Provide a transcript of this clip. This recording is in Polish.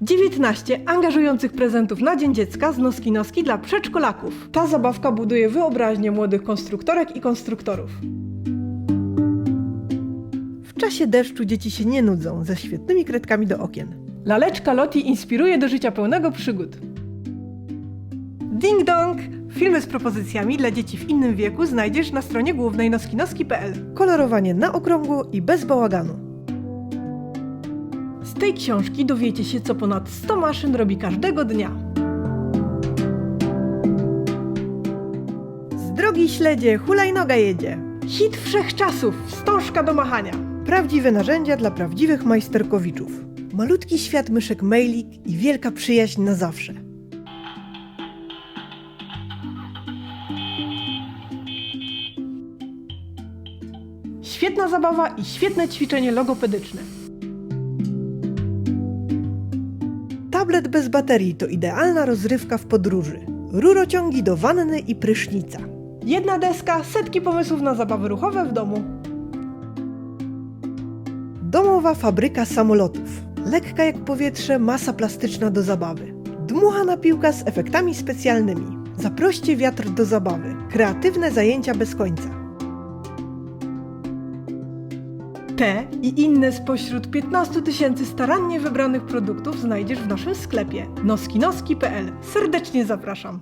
19 angażujących prezentów na Dzień Dziecka z Noski Noski dla przedszkolaków. Ta zabawka buduje wyobraźnię młodych konstruktorek i konstruktorów. W czasie deszczu dzieci się nie nudzą ze świetnymi kredkami do okien. Laleczka Loti inspiruje do życia pełnego przygód. Ding dong! Filmy z propozycjami dla dzieci w innym wieku znajdziesz na stronie głównej noskinoski.pl. Kolorowanie na okrągło i bez bałaganu. Tej książki dowiecie się, co ponad 100 maszyn robi każdego dnia. Z drogi śledzie hulajnoga jedzie. Hit wszechczasów, wstążka do machania. Prawdziwe narzędzia dla prawdziwych majsterkowiczów. Malutki świat myszek mailik i wielka przyjaźń na zawsze. Świetna zabawa i świetne ćwiczenie logopedyczne. Tablet bez baterii to idealna rozrywka w podróży. Rurociągi do wanny i prysznica. Jedna deska, setki pomysłów na zabawy ruchowe w domu. Domowa fabryka samolotów. Lekka jak powietrze, masa plastyczna do zabawy. Dmuchana piłka z efektami specjalnymi. Zaproście wiatr do zabawy. Kreatywne zajęcia bez końca. Te i inne spośród 15 tysięcy starannie wybranych produktów znajdziesz w naszym sklepie noskinoski.pl. Serdecznie zapraszam.